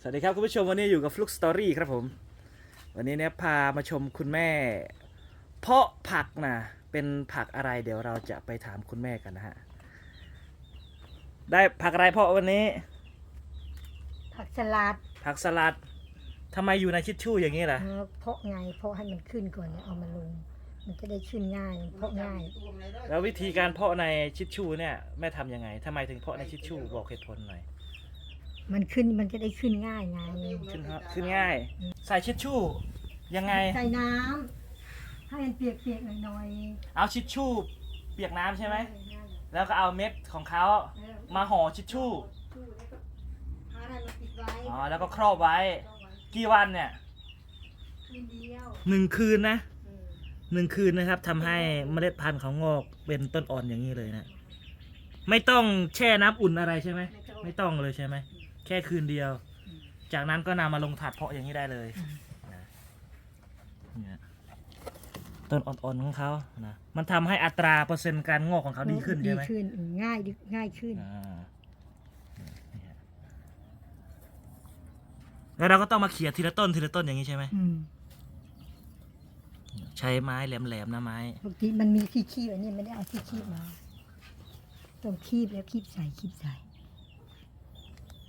สวัสดีครับคุณผู้ชมวันนี้อยู่กับฟลุกสตอรี่ครับผม วันนี้เนี่ยพามาชมคุณแม่ เพาะผักนะเป็นผักอะไรเดี๋ยวเราจะไปถามคุณแม่กันนะฮะได้ผักอะไรเพาะวันนี้ ผักสลัดผักสลัดทำไมอยู่ในชิดชู่อย่างนี้ล่ะ เออเพาะไงเพาะให้มันขึ้นก่อนแล้วเอามาลง มันจะได้ขึ้นง่ายเพาะง่าย แล้ววิธีการเพาะในชิดชู่เนี่ยแม่ทำยังไงทำไมถึงเพาะในชิดชู่บอกเหตุผลหน่อย มันขึ้นมันจะได้ขึ้นง่ายไงขึ้นครับขึ้นง่าย ใส่ชิดชู่ยังไง ใส่น้ำให้มันเปียกๆหน่อยเอาชิดชู่เปียกน้ำๆใช่ไหมนั่นแล้วก็เอาเม็ดของเขาเออมาห่อชิดชู่ชู่แล้วก็หาอะไรมาปิดไว้อ๋อ แล้วก็ครอบไว้กี่วันเนี่ยคืนเดียวหนึ่งคืนนะเออหนึ่งคืนนะครับทำให้เมล็ดพันธุ์เขางอกเป็นต้นอ่อนอย่างนี้เลยนะ ไม่ต้องแช่น้ำอุ่นอะไรใช่ไหม ไม่ต้องเลยใช่ไหม แค่คืนเดียว จากนั้นก็นำมาลงถาดเพาะอย่างนี้ได้เลยนะเนี่ยต้นอ่อนๆของเขานะมันทำให้อัตราเปอร์เซ็นต์การงอกของเขาดีขึ้นใช่ไหมดีขึ้นอืมง่ายดีง่ายขึ้น อ่าเนี่ยแล้วเราก็ต้องมาเขี่ยทีละต้นทีละต้นอย่างนี้ใช่ไหม อืมใช้ไม้แหลมๆนะไม้ปกติมันมีที่คีบอันนี้ไม่ได้เอาที่คีบมา ต้องคีบแล้วคีบใส่คีบใส่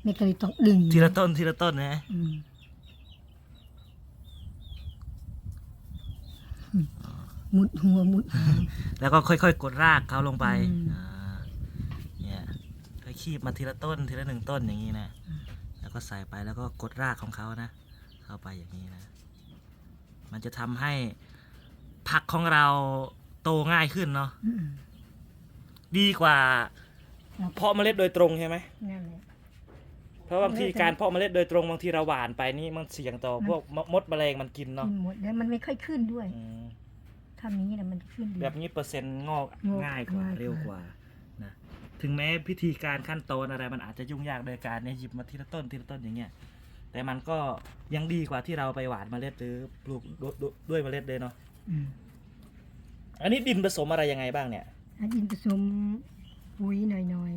ไม่ก็เลยต้องดึงทีละต้นทีละต้นนะ อืมมุดหัวมุดหางแล้วก็ค่อยๆ กดรากเขาลงไปอืม อ่าเนี่ยค่อยคีบมาทีละต้นทีละหนึ่งต้นอย่างนี้นะ แล้วก็ใส่ไปแล้วก็กดรากของเขานะ เข้าไปอย่างนี้นะ มันจะทำให้ผักของเราโตง่ายขึ้นเนาะ อืมดีกว่า ครับ เพาะเมล็ดโดยตรงใช่ไหม นั่นแหละ เพราะบางทีการเพาะเมล็ดโดยตรงบางทีเราหว่านไปนี่มันเสี่ยงต่อพวกมดแมลงมันกินเนาะกินหมดแล้วมันไม่ค่อยขึ้นด้วยอืมถ้ามีนะมันขึ้นดี แบบนี้เปอร์เซ็นต์งอกงอกง่ายกว่าง่ายกว่า เร็วกว่านะถึงแม้พิธีการขั้นตอนอะไรมันอาจจะยุ่งยากโดยการเนี่ยหยิบมาทีละต้นทีละต้นอย่างเงี้ยแต่มันก็ยังดีกว่าที่เราไปหว่านเมล็ดหรือปลูกด้วยด้วยด้วยเมล็ดเลยเนาะอืมอันนี้ดินผสมอะไรยังไงบ้างเนี่ยอันดินผสมปุ๋ยหน่อย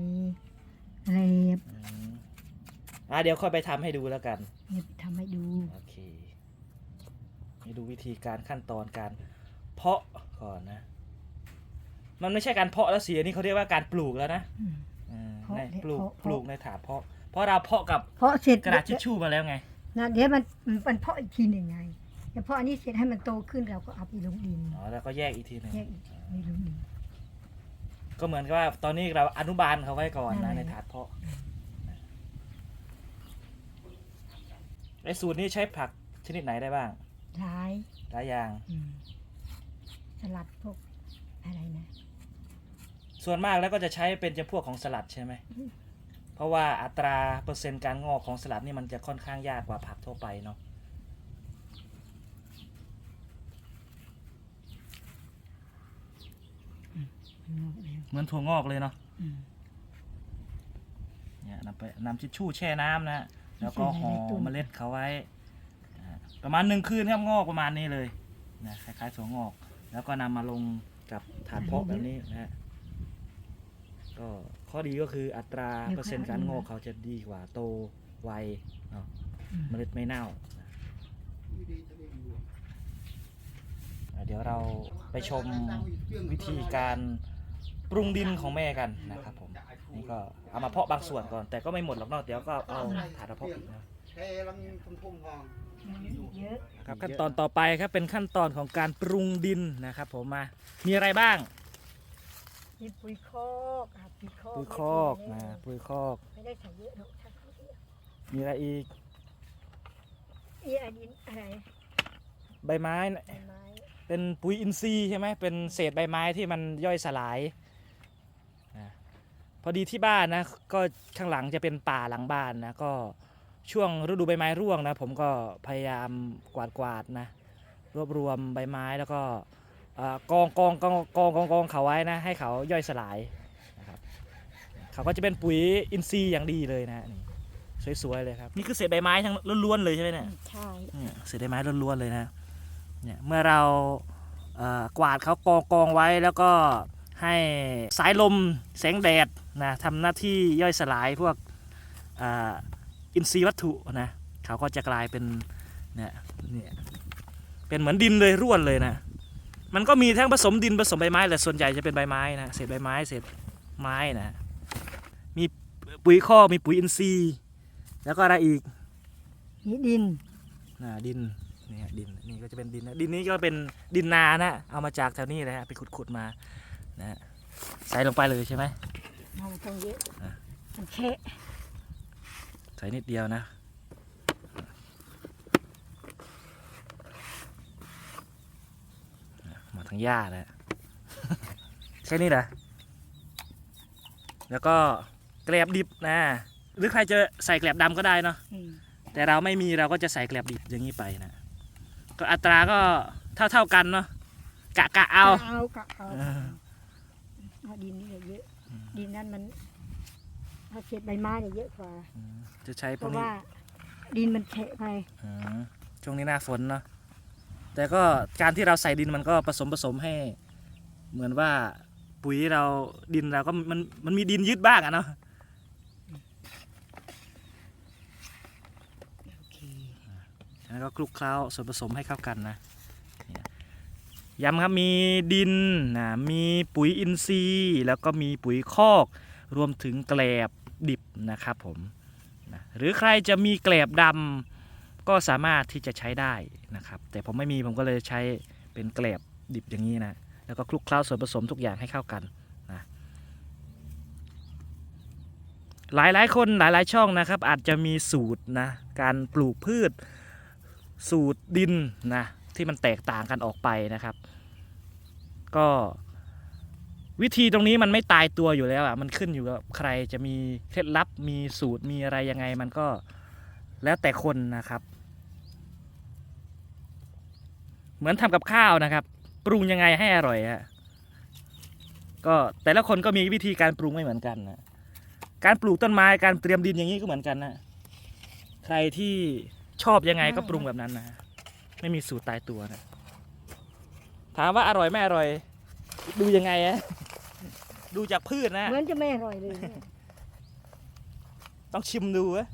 ๆอะไรอืม อะเดี๋ยวค่อยไปทำให้ดูแล้วกันเนี่ยทำให้ดู โอเคนี่ดูวิธีการขั้นตอนการเพาะก่อนนะ มันไม่ใช่การเพาะแล้วสิอันนี้เขาเรียกว่าการปลูกแล้วนะอืม อืมเพาะในเนี่ยปลูกเพาะ ปลูกในถาดเพาะ เพราะเราเพาะกับเพราะเสร็จกระดาษทิชชู่มาแล้วไง นะเดี๋ยวมันมันเพาะอีกทีหนึ่งไงแต่พออันนี้เสร็จให้มันโตขึ้นเราก็เอาไปลงดินอ๋อแล้วก็แยกอีกทีหนึ่งแยกอีกไม่ลงดิน ก็เหมือนกับว่าตอนนี้เราอนุบาลเขาไว้ก่อนนั่นะนแหในละถาดเพาะ ไอ้สูตรนี้ใช้ผักชนิดไหนได้บ้างท้ายหลายอย่าง อืมสลัดพวกอะไรนะ ส่วนมากแล้วก็จะใช้เป็นจำพวกของสลัดใช่ไหม อืม เพราะว่าอัตราเปอร์เซ็นต์การงอกของสลัดนี่มันจะค่อนข้างยากกว่าผักทั่วไปเนาะ มันงอกแล้วเหมือนถั่วงอกเลยเนาะ อืมเนี่ยนำไปนำทิชชู่แช่น้ำนะ แล้วก็ใช่ห่อในตู้เมล็ดเขาไว้อ่าประมาณหนึ่งคืนครับงอกประมาณนี้เลยนะคล้ายๆถั่วงอก แล้วก็นำมาลงกับถาดเพาะแบบนี้นะฮะก็ข้อดีก็คืออัตราเปอร์เซ็นต์การงอกเขาจะดีกว่าโตไวเนาะอืมเมล็ดไม่เน่านะอะเดี๋ยวเราไปชมวิธีการปรุงดินของแม่กันนะครับผม นี่ก็เอามาเพาะบางส่วนก่อนแต่ก็ไม่หมดหรอกเนาะเดี๋ยวก็เอาถาดมาเพาะอีกนะเทลังทุ่มๆพอง เยอะครับขั้นตอนต่อไปครับเป็นขั้นตอนของการปรุงดินนะครับ ผมมา มีอะไรบ้างมีปุ๋ยคอกอะปุ๋ยคอกปุ๋ยคอกนะปุ๋ยคอก ไม่ได้ใส่เยอะหรอกถ้าเขาเยอะมีอะไรอีกอีอันนี้อะไรใบไม้นะใบไม้เป็นปุ๋ยอินทรีย์ใช่ไหมเป็นเศษใบไม้ที่มันย่อยสลายนะ พอดีที่บ้านนะก็ข้างหลังจะเป็นป่าหลังบ้านนะก็ช่วงฤดูใบไม้ร่วงนะผมก็พยายามกวาดกวาดๆนะรวบรวมใบไม้แล้วก็เอ่อกองกองกองกองกองกองเขาไว้นะให้เขาย่อยสลายนะครับเขาก็จะเป็นปุ๋ยอินทรีย์อย่างดีเลยนะนี่สวยๆเลยครับนี่คือเศษใบไม้ทั้งล้วนๆเลยใช่ไหมเนี่ยใช่เนี่ยเศษใบไม้ล้วนๆเลยนะเนี่ยเมื่อเราเอ่อกวาดเขากองกองไว้แล้วก็ ให้สายลมแสงแดดนะทำหน้าที่ย่อยสลายพวกเอ่ออินทรีย์วัตถุนะเขาก็จะกลายเป็นเนี่ยเนี่ยเป็นเหมือนดินเลยร่วนเลยนะ มันก็มีทั้งผสมดินผสมใบไม้แต่ส่วนใหญ่จะเป็นใบไม้นะเศษใบไม้เศษไม้นะมีปุ๋ยคอกมีปุ๋ยอินทรีย์ แล้วก็อะไรอีกนี่ดินนะดินเนี่ยดินนี่ก็จะเป็นดินนะดินนี้ก็เป็นดินนานะเอามาจากแถวนี้เลยฮะไปขุดๆมา นะฮะใส่ลงไปเลยใช่ไหมมองตรงเยอะอะมันแค่ใส่นิดเดียวนะ มาทั้งหญ้าแล้วแค่นี้เหรอแล้วก็แกลบดิบนะหรือใครจะใส่แกลบดำก็ได้เนาะอืมแต่เราไม่มีเราก็จะใส่แกลบดิบอย่างนี้ไปนะ ก็อัตราก็เท่าเท่าๆกันเนาะกะกะเอากะเอากะเอา เออ เอาดินนี่เยอะดินนั้นมันถ้าเศษใบไม้เนี่ยเยอะกว่า อืมจะใช้เพพวกราะนี้ว่า ดินมันแฉะไปอืมช่วงนี้หน้าฝนเนาะแต่ก็การที่เราใส่ดินมันก็ผสมผสมให้ เหมือนว่าปุ๋ยเราดินเราก็มันมันมีดินยึดบ้างอะเนาะโอเคแล้วก็คลุกเคล้าส่วนผสมให้เข้ากันนะเนี่ย ย้ำครับมีดินนะมีปุ๋ยอินทรีย์ แล้วก็มีปุ๋ยคอก รวมถึงแกลบดิบนะครับผมนะหรือใครจะมีแกลบดำก็สามารถที่จะใช้ได้นะครับ แต่ผมไม่มีผมก็เลยใช้เป็นแกลบดิบอย่างนี้นะแล้วก็คลุกเคล้าส่วนผสมทุกอย่างให้เข้ากันนะหลายหลายคนหลายหลายช่องนะครับ อาจจะมีสูตรนะการปลูกพืชสูตรดินนะ ที่มันแตกต่างกันออกไปนะครับ ก็วิธีตรงนี้มันไม่ตายตัวอยู่แล้วอะมันขึ้นอยู่กับใครจะมีเคล็ดลับมีสูตรมีอะไรยังไง มันก็แล้วแต่คนนะครับ เหมือนทำกับข้าวนะครับ ปรุงยังไงให้อร่อยอะก็แต่ละคนก็มีวิธีการปรุงไม่เหมือนกันนะการปลูกต้นไม้การเตรียมดินอย่างนี้ก็เหมือนกันนะใครที่ชอบยังไงก็ปรุงแบบนั้นนะ ไม่มีสูตรตายตัวนะถามว่าอร่อยไม่อร่อย ดูยังไงอะดูจากพืชนะ เหมือนจะไม่อร่อยเลยเนี่ยต้องชิมดูอะ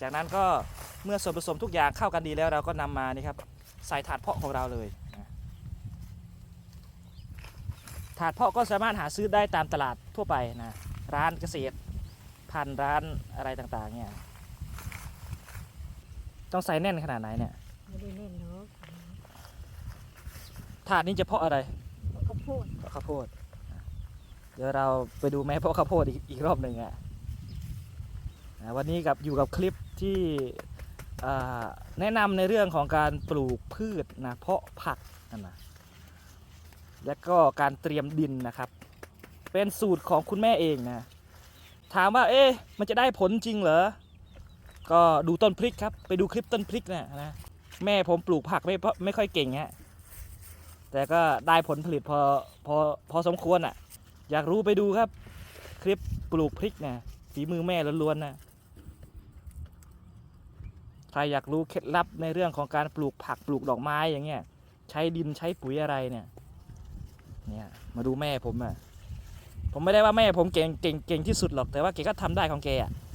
จากนั้นก็เมื่อส่วนผสมทุกอย่างเข้ากันดีแล้วเราก็นำมานี่ครับ ใส่ถาดเพาะของเราเลยนะถาดเพาะก็สามารถหาซื้อได้ตามตลาดทั่วไปนะ ร้านเกษตรพันธุ์ร้านอะไรต่างๆเนี่ย ต้องใส่แน่นขนาดไหนเนี่ยไม่ได้เล่นเนาะถาดนี้จะเพาะอะไรข้าวโพดเพาะข้าวโพด เดี๋ยวเราไปดูแม่เพาะข้าวโพดอีกอีกรอบหนึ่งอะอะวันนี้กับอยู่กับคลิปที่อ่าแนะนำในเรื่องของการปลูกพืชนะเพาะผักนั่นนะและก็การเตรียมดินนะครับ เป็นสูตรของคุณแม่เองนะ ถามว่าเอ๊ะมันจะได้ผลจริงเหรอ ก็ดูต้นพริกครับ ไปดูคลิปต้นพริกนะนะ แม่ผมปลูกผักไม่ไม่ค่อยเก่งฮะ แต่ก็ได้ผลผลิตพอพอพอสมควรอะ อยากรู้ไปดูครับ คลิปปลูกพริกนะฝีมือแม่ล้วนๆนะใครอยากรู้เคล็ดลับในเรื่องของการปลูกผักปลูกดอกไม้อย่างเงี้ย ใช้ดินใช้ปุ๋ยอะไรเนี่ย เนี่ยมาดูแม่ผมอะ ผมไม่ได้ว่าแม่ผมเก่งเก่งเก่งที่สุดหรอกแต่ว่าแกก็ทำได้ของแกอะนะ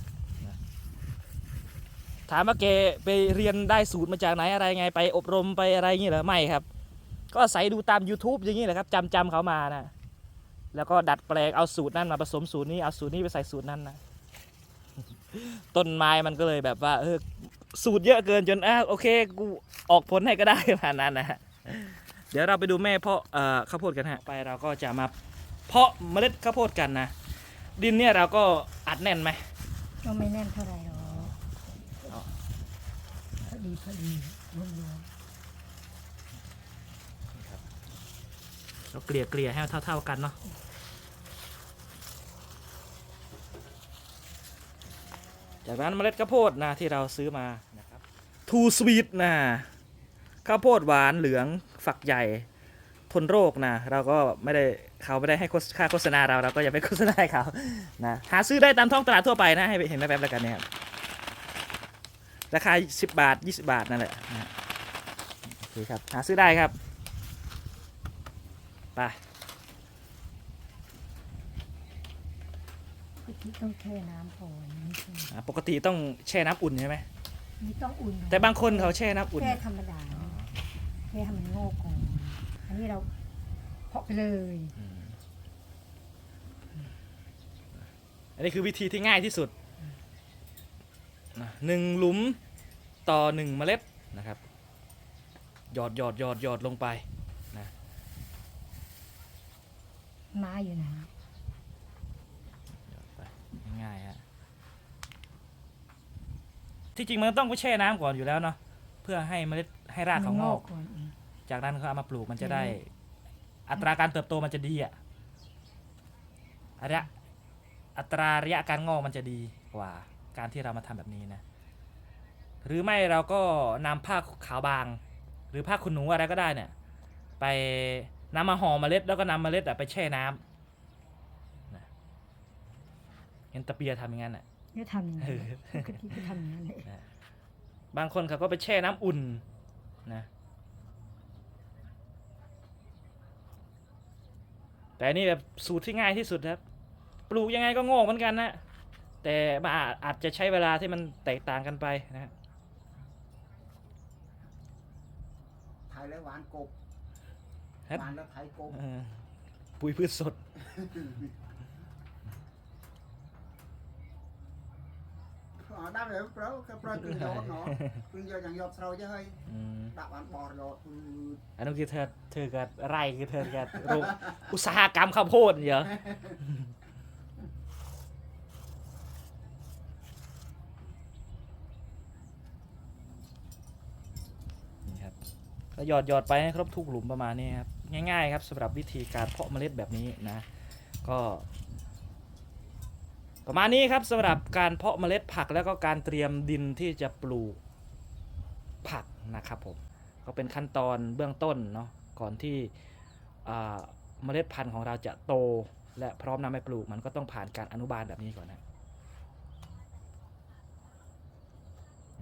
ถามว่าแกไปเรียนได้สูตรมาจากไหนอะไรไงไปอบรมไปอะไรอย่างเงี้ยเหรอไม่ครับ ก็อาศัยดูตาม YouTube อย่างนี้แหละครับจำจำเขามานะแล้วก็ดัดแปลงเอาสูตรนั้นมาผสมสูตรนี้เอาสูตรนี้ไปใส่สูตรนั้นนะต้นไม้มันก็เลยแบบว่า เออสูตรเยอะเกินจนอะโอเคกูออกผลให้ก็ได้ประมาณนั้นนะฮะเดี๋ยวเราไปดูแม่เพาะเอ่อข้าวโพดกันฮะไปเราก็จะมาเพาะเมล็ดข้าวโพดกันนะดินเนี่ยเราก็อัดแน่นไหมก็ไม่แน่นเท่าไหร่หรอก ดีพอดีรวมเราเกลี่ยเกลี่ยให้เท่า ๆกันเนาะจากนั้นเมล็ดข้าวโพดนะที่เราซื้อมานะครับทูสวีทนะข้าวโพดหวานเหลืองฝักใหญ่ ทนโรคนะเราก็ไม่ได้เขาไม่ได้ให้ค่าโฆษณาเราเราก็อย่าไปโฆษณาให้เขานะหาซื้อได้ตามท้องตลาดทั่วไปนะให้เห็นแป๊บๆแล้วกันเนี่ยครับ ราคา 10 บาท 20 บาท นั่นแหละนะโอเคครับ หาซื้อได้ครับ ไปติต้องแช่น้ำก่อนไม่ใช่อ่าปกติต้องแช่น้ำอุ่นใช่ไหม นี่ต้องอุ่นก่อนแต่บางคนเขาแช่น้ำอุ่น แช่ธรรมดาแช่ให้มันโง่ก่อนอันนี้เราเพาะไปเลยอืมอันนี้คือวิธีที่ง่ายที่สุดนะหนึ่งหลุม ต่อหนึ่งเมล็ดนะครับ หยอดหยอดหยอดหยอดลงไปไม้อยู่นะหยอดไปง่ายๆฮะที่จริงมันต้องไปแช่น้ำก่อนอยู่แล้วเนาะเพื่อให้เมล็ดให้รากเขางอก ก่อนอืม จากนั้นเขาเอามาปลูกมันจะได้อืมอัตราการเติบโตมันจะดีอะระยะอัตราระยะการงอกมันจะดีกว่า การที่เรามาทำแบบนี้นะ หรือไม่เราก็นำผ้าขาวบาง หรือผ้าขนหนูอะไรก็ได้เนี่ย ไปนำมาห่อเมล็ดแล้วก็นำเมล็ดอะไปแช่น้ำนะเห็นตะเปียทำอย่างนั้นอะเนี่ยทำอย่างเอนี้อปกติก็ทำอย่างนั้นเลยบางคนเขาก็ไปแช่น้ำอุ่นนะแต่อันนี่แบบสูตรที่ง่ายที่สุดครับ ปลูกยังไงก็งอกเหมือนกันนะ แต่มันอาจอาจจะใช้เวลาที่มันแตกต่างกันไปนะฮะ ไทย แล้วหวานกบครับ หวานแล้วไทยกบเออปุ๋ยพืชสด อ๋อได้เลยเปล่าก็เปล่าคือโยนเนาะคือโยนอย่างโยนเราจะให้อืมดับอันบอร์โยนคืออันนั้นคือเธอเธอกับไร่คือเธอกับโรงอุตสาหกรรมข้าวโพดเหรอนี่ครับ ก็หยอดหยอดไปให้ครบทุกหลุมประมาณนี้ครับง่ายๆครับสำหรับวิธีการเพาะเมล็ดแบบนี้นะก็ประมาณนี้ครับสำหรับการเพาะเมล็ดผักแล้วก็การเตรียมดินที่จะปลูกผักนะครับผมก็เป็นขั้นตอนเบื้องต้นเนาะก่อนที่เมล็ดพันธุ์ของเราจะโต และพร้อมนำไปปลูกมันก็ต้องผ่านการอนุบาลแบบนี้ก่อนนะ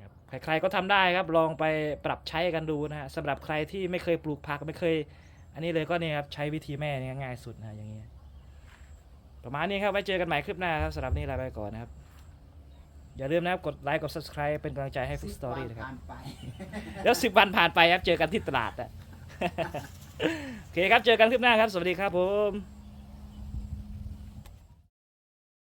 ครับ ใครๆก็ทำได้ครับลองไปปรับใช้กันดูนะฮะสำหรับใครที่ไม่เคยปลูกผักไม่เคย อันนี้เลยก็เนี่ยครับใช้วิธีแม่เนี่ยง่ายสุดนะอย่างนี้ประมาณนี้ครับไว้เจอกันใหม่คลิปหน้าครับสำหรับนี้ลาไปก่อนนะครับ อย่าลืมนะครับกดไลค์กด subscribe เป็นกำลังใจให้ฟุกสตอรี่นะครับผ่านไปแล้วสิบวันผ่านไปครับเจอกันที่ตลาดอะโอเคครับเจอกันคลิปหน้าครับ สวัสดีครับผม